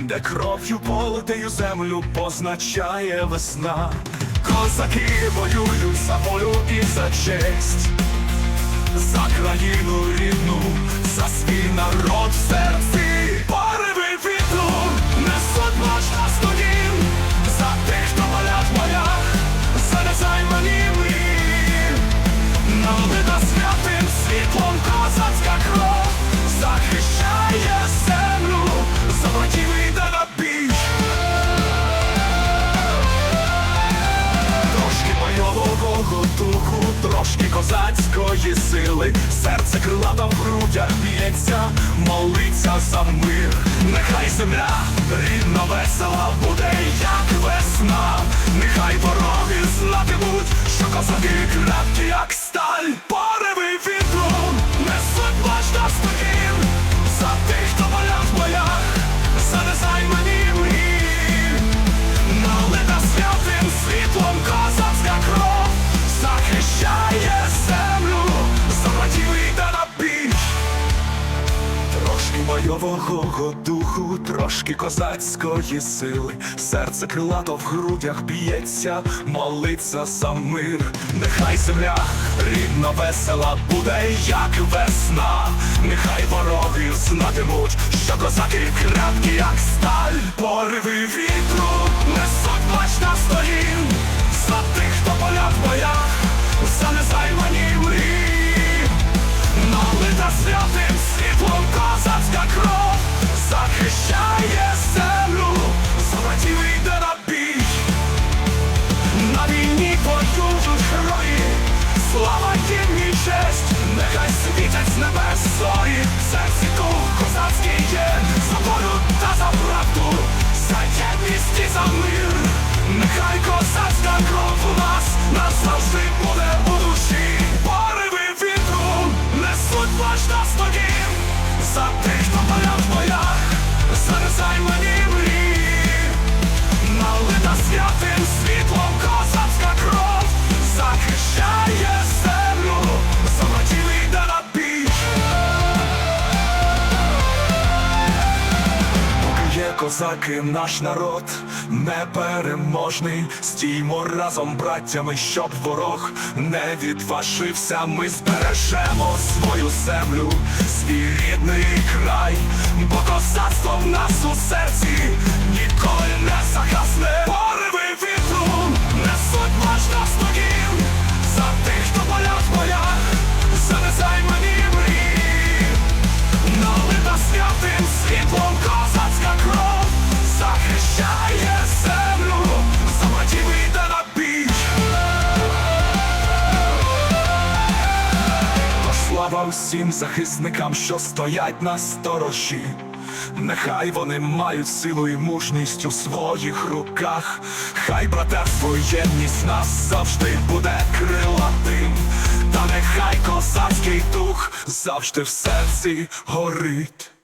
де кров'ю полотею землю позначає весна. Козаки воюють за волю і за честь, за країну рідну, за свій народ серці. Крилата б'ється, молиться за мир. Нехай земля рідна весела буде, як весна. Нехай вороги знатимуть, що козаки крепкі, як Бойового духу, трошки козацької сили, серце крилато в грудях б'ється, молиться за мир. Нехай земля рідно весела буде, як весна. Нехай вороги знатимуть, що козаки крепкі, як сталь. Пориви вітру захищає землю, за братів йде на бій. На війні воюють герої, слава їм і честь, нехай світять з небес зорі, серці дух козацький є, за волю та за правду, за єдність і за мир. Нехай козацька кров у нас назавжди буде у душі. Пориви вітру несуть плач на стогін, за тих, хто поляв в боях, за мрії. Святим світлом козацька кров захищає землю, за братів йде на бій. Поки є козаки, наш народ непереможний. Стіймо разом, браттями, щоб ворог не відважився. Ми збережемо землю, свій рідний край, бо козацтво в нас у серці ніколи не слава усім захисникам, що стоять на сторожі. Нехай вони мають силу і мужність у своїх руках. Хай братерство єдність нас завжди буде крилатим. Та нехай козацький дух завжди в серці горить.